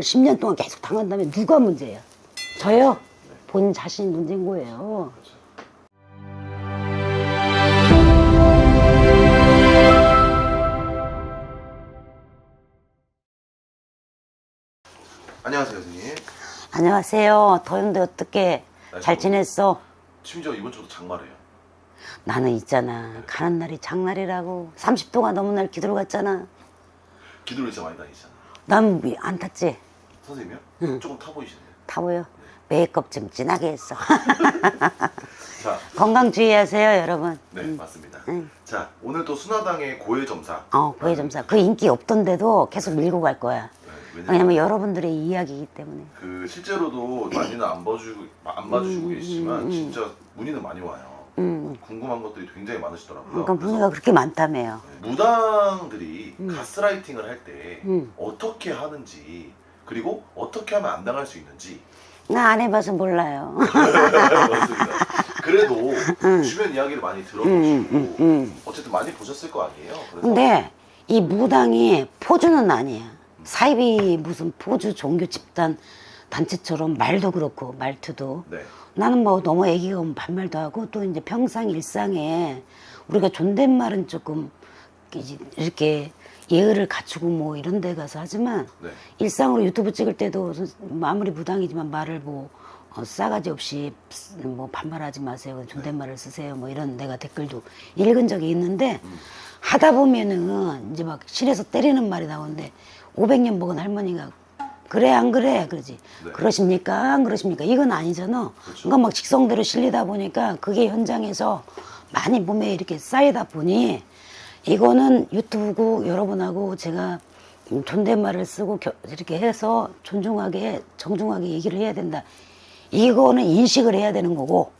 10년 동안 계속 당한다면 누가 문제예요? 저요? 본 자신이 문제인 거예요. 안녕하세요, 선생님. 안녕하세요. 더운데 어떻게 잘 지냈어? 심지어 이번 주도 장마래요. 나는 있잖아. 가는 날이 장날이라고. 30도가 넘은 날 기도를 갔잖아. 기도를 진짜 많이 다니시잖아 요. 난안 탔지? 선생님이요? 조금 타 보이시네요. 타 보여. 메이크업 좀 진하게 했어. 자, 건강 주의하세요, 여러분. 네, 맞습니다. 응. 자, 오늘 또 순화당의 고해점사. 어, 고해점사. 그 인기 없던데도 계속 밀고 갈 거야. 네, 왜냐면 왜냐면 여러분들의 이야기이기 때문에. 그 실제로도 많이는 안 봐주고 안 봐주시고 계시지만 진짜 문의는 많이 와요. 음. 궁금한 것들이 굉장히 많으시더라고요. 그러니까 문제가 그렇게 많다며요. 네, 무당들이 가스라이팅을 할 때 음. 어떻게 하는지 그리고 어떻게 하면 안 당할 수 있는지 나 안 해봐서 몰라요. 맞습니다. 그래도 주변 이야기를 많이 들어보시고 음, 음, 음. 어쨌든 많이 보셨을 거 아니에요. 그래서 근데 이 무당이 포주는 아니야. 사이비 무슨 포주 종교 집단 단체처럼 말도 그렇고 말투도 네, 나는 뭐 너무 애기가 오면 반말도 하고 또 이제 평상 일상에 우리가 존댓말은 조금 이렇게 예의를 갖추고 뭐 이런 데 가서 하지만 네, 일상으로 유튜브 찍을 때도 아무리 무당이지만 말을 뭐 어, 싸가지 없이 뭐 반말하지 마세요. 존댓말을 쓰세요. 뭐 이런 내가 댓글도 읽은 적이 있는데 하다 보면은 이제 막 실에서 때리는 말이 나오는데 500년 먹은 할머니가 그래 안 그래 그러지 네. 그러십니까 안 그러십니까 이건 아니잖아 그렇죠. 그러니까 막 직성대로 실리다 보니까 그게 현장에서 많이 몸에 이렇게 쌓이다 보니 이거는 유튜브고 여러분하고 제가 존댓말을 쓰고 겨- 이렇게 해서 존중하게 정중하게 얘기를 해야 된다. 이거는 인식을 해야 되는 거고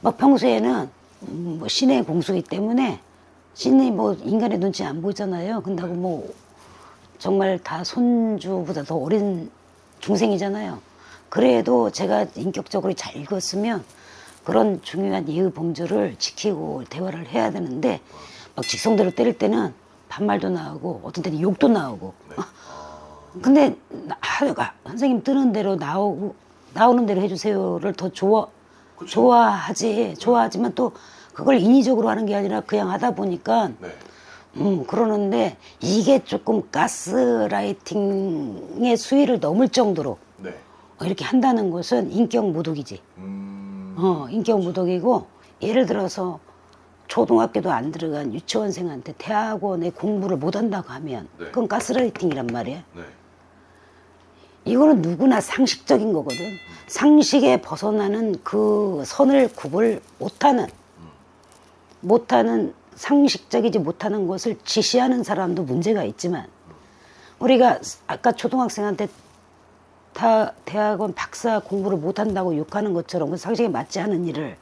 막 평소에는 음, 뭐 신의 공수기 때문에 신이 뭐 인간의 눈치 안 보잖아요. 근다고 뭐 정말 다 손주보다 더 어린 중생이잖아요. 그래도 제가 인격적으로 잘 읽었으면 그런 중요한 예의 범주를 지키고 대화를 해야 되는데 막 직성대로 때릴 때는 반말도 나오고 어떤 때는 욕도 나오고 네. 근데 나- 아, 선생님 뜨는 대로 나오고 나오는 대로 해주세요를 더 좋아 그쵸. 좋아하지 좋아하지만 또 그걸 인위적으로 하는 게 아니라 그냥 하다 보니까 네, 음 그러는데 이게 조금 가스라이팅의 수위를 넘을 정도로 네. 이렇게 한다는 것은 인격 모독이지. 음, 어 인격 모독이고 예를 들어서 초등학교도 안 들어간 유치원생한테 대학원에 공부를 못 한다고 하면 네. 그건 가스라이팅이란 말이야. 네, 이거는 누구나 상식적인 거거든. 상식에 벗어나는 그 선을 구분 못하는, 못하는, 상식적이지 못하는 것을 지시하는 사람도 문제가 있지만, 우리가 아까 초등학생한테 다 대학원 박사 공부를 못한다고 욕하는 것처럼 그 상식에 맞지 않은 일을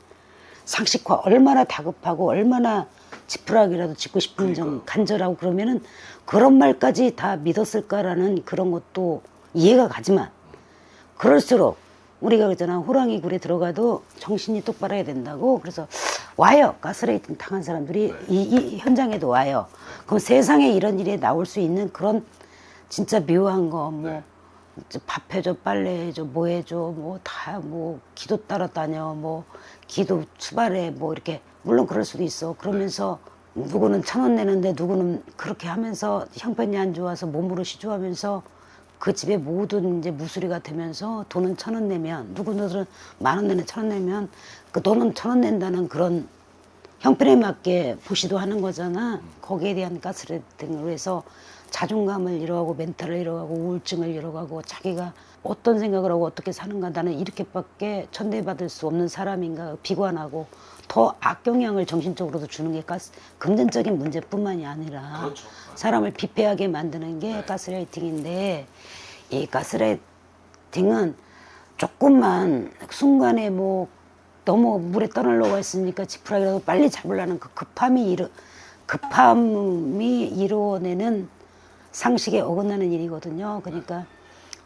상식화 얼마나 다급하고 얼마나 지푸라기라도 짚고 싶은 점 그러니까요. 간절하고 그러면은 그런 말까지 다 믿었을까라는 그런 것도 이해가 가지만 그럴수록 우리가 그러잖아 호랑이 굴에 들어가도 정신이 똑바로 해야 된다고 그래서 와요. 가스레이팅 당한 사람들이 이, 이 현장에도 와요. 그럼 세상에 이런 일이 나올 수 있는 그런 진짜 묘한 거뭐 네. 밥 해줘 빨래 해줘 뭐 해줘 뭐 다 뭐 기도 따라 다녀 뭐 기도 수발해 뭐 이렇게. 물론 그럴 수도 있어. 그러면서 누구는 천 원 내는데 누구는 그렇게 하면서 형편이 안 좋아서 몸으로 시주하면서 그 집에 모든 이제 무수리가 되면서 돈은 천 원 내면 누구들은 만 원 내는 천원 내면 그 돈은 천 원 낸다는 그런 형편에 맞게 부시도 하는 거잖아. 거기에 대한 가스레이팅으로 해서 자존감을 잃어가고 멘탈을 잃어가고 우울증을 잃어가고 자기가 어떤 생각을 하고 어떻게 사는가 나는 이렇게밖에 천대받을 수 없는 사람인가 비관하고 더 악영향을 정신적으로도 주는 게 가스 금전적인 문제뿐만이 아니라 그렇죠. 사람을 비폐하게 만드는 게 네. 가스라이팅인데 이 가스라이팅은 조금만 순간에 뭐 너무 물에 떠날려가 있으니까 지푸라기라도 빨리 잡으려는 그 급함이 이루 급함이 이루어내는 상식에 어긋나는 일이거든요. 그러니까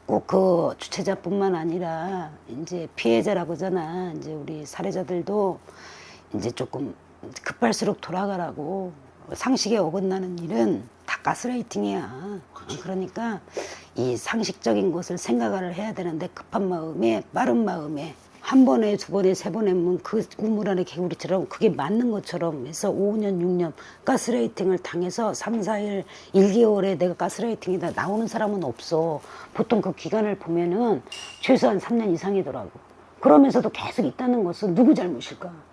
꼭 그 주체자뿐만 아니라 이제 피해자라고 하잖아. 이제 우리 살해자들도 이제 조금 급할수록 돌아가라고 상식에 어긋나는 일은 다 가스라이팅이야. 그쵸. 그러니까 이 상식적인 것을 생각을 해야 되는데 급한 마음에 빠른 마음에 한 번에 두 번에 세 번에 하면 그 우물 안에 개구리처럼 그게 맞는 것처럼 해서 5년 6년 가스라이팅을 당해서 3, 4일 1개월에 내가 가스라이팅이다 나오는 사람은 없어. 보통 그 기간을 보면은 최소한 3년 이상이더라고. 그러면서도 계속 있다는 것은 누구 잘못일까?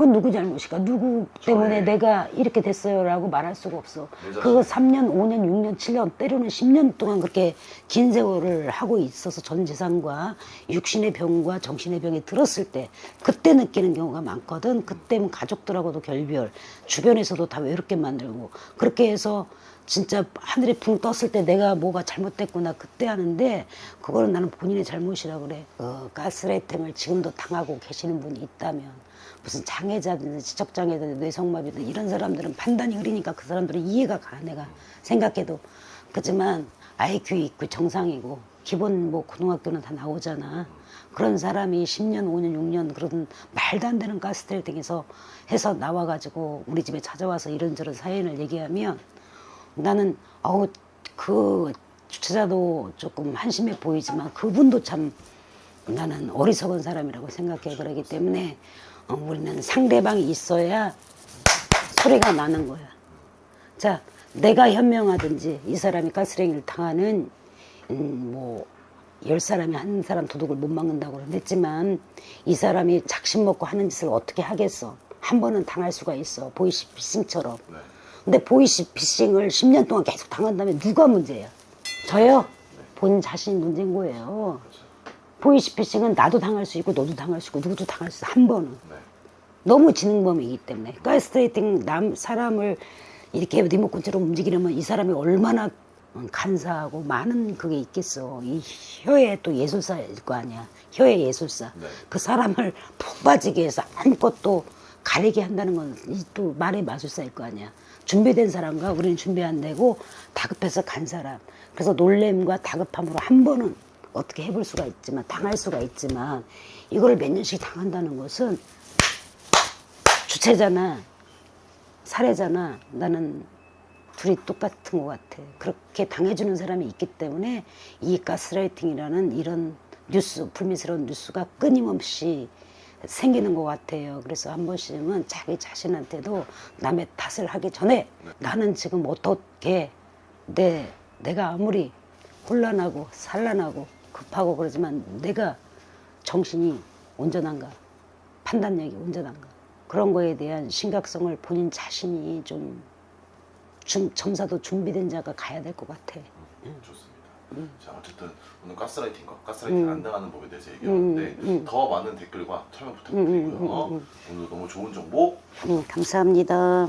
그건 누구 잘못일까? 누구 때문에. 내가 이렇게 됐어요라고 말할 수가 없어. 내 그거 자신. 3년, 5년, 6년, 7년, 때로는 10년 동안 그렇게 긴 세월을 하고 있어서 전 재산과 육신의 병과 정신의 병이 들었을 때 그때 느끼는 경우가 많거든. 그때면 가족들하고도 결별, 주변에서도 다 외롭게 만들고 그렇게 해서 진짜 하늘에 붕 떴을 때 내가 뭐가 잘못됐구나 그때 하는데 그거는 나는 본인의 잘못이라 그래. 어, 가스라이팅을 지금도 당하고 계시는 분이 있다면 무슨 장애자든 지적장애든 뇌성마비든 이런 사람들은 판단이 흐리니까 그 사람들은 이해가 가 내가 생각해도. 그렇지만 IQ 있고 정상이고 기본 뭐 고등학교는 다 나오잖아. 그런 사람이 10년 5년 6년 그런 말도 안 되는 가스트레이팅에서 해서 나와가지고 우리 집에 찾아와서 이런저런 사연을 얘기하면 나는 어우 그 주최자도 조금 한심해 보이지만 그분도 참 나는 어리석은 사람이라고 생각해. 그러기 때문에 어, 우리는 상대방이 있어야 소리가 나는 거야. 자, 내가 현명하든지 이 사람이 가스레인을 당하는 음, 뭐 열 사람이 한 사람 도둑을 못 막는다고 그랬지만 이 사람이 작심 먹고 하는 짓을 어떻게 하겠어? 한 번은 당할 수가 있어 보이시 피싱처럼. 네. 근데 보이시 피싱을 10년 동안 계속 당한다면 누가 문제야? 저요? 본 자신이 문제인 거예요. 보이시피싱은 나도 당할 수 있고 너도 당할 수 있고 누구도 당할 수 있어 한 번은. 네. 너무 지능범이기 때문에 가스트레이팅 남 사람을 이렇게 리모컨처럼 움직이려면 이 사람이 얼마나 간사하고 많은 그게 있겠어. 이 혀의 또 예술사일 거 아니야. 혀의 예술사. 네. 그 사람을 푹 빠지게 해서 아무것도 가리게 한다는 건 또 말의 마술사일 거 아니야. 준비된 사람과 우리는 준비 안 되고 다급해서 간 사람. 그래서 놀램과 다급함으로 한 번은 어떻게 해볼 수가 있지만 당할 수가 있지만 이걸 몇 년씩 당한다는 것은 주체자나 살해자나 나는 둘이 똑같은 것 같아. 그렇게 당해주는 사람이 있기 때문에 이 가스라이팅이라는 이런 뉴스, 불미스러운 뉴스가 끊임없이 생기는 것 같아요. 그래서 한 번씩은 자기 자신한테도 남의 탓을 하기 전에 나는 지금 어떻게 내, 내가 아무리 혼란하고 산란하고 급하고 그러지만 내가 정신이 온전한가 판단력이 온전한가 그런 거에 대한 심각성을 본인 자신이 좀 좀, 점사도 준비된 자가 가야 될 것 같아. 좋습니다. 자 어쨌든 오늘 가스라이팅과 가스라이팅 안 당하는 법에 대해서 얘기하는데 더 많은 댓글과 촬영 부탁드리고요. 오늘 너무 좋은 정보 음, 감사합니다.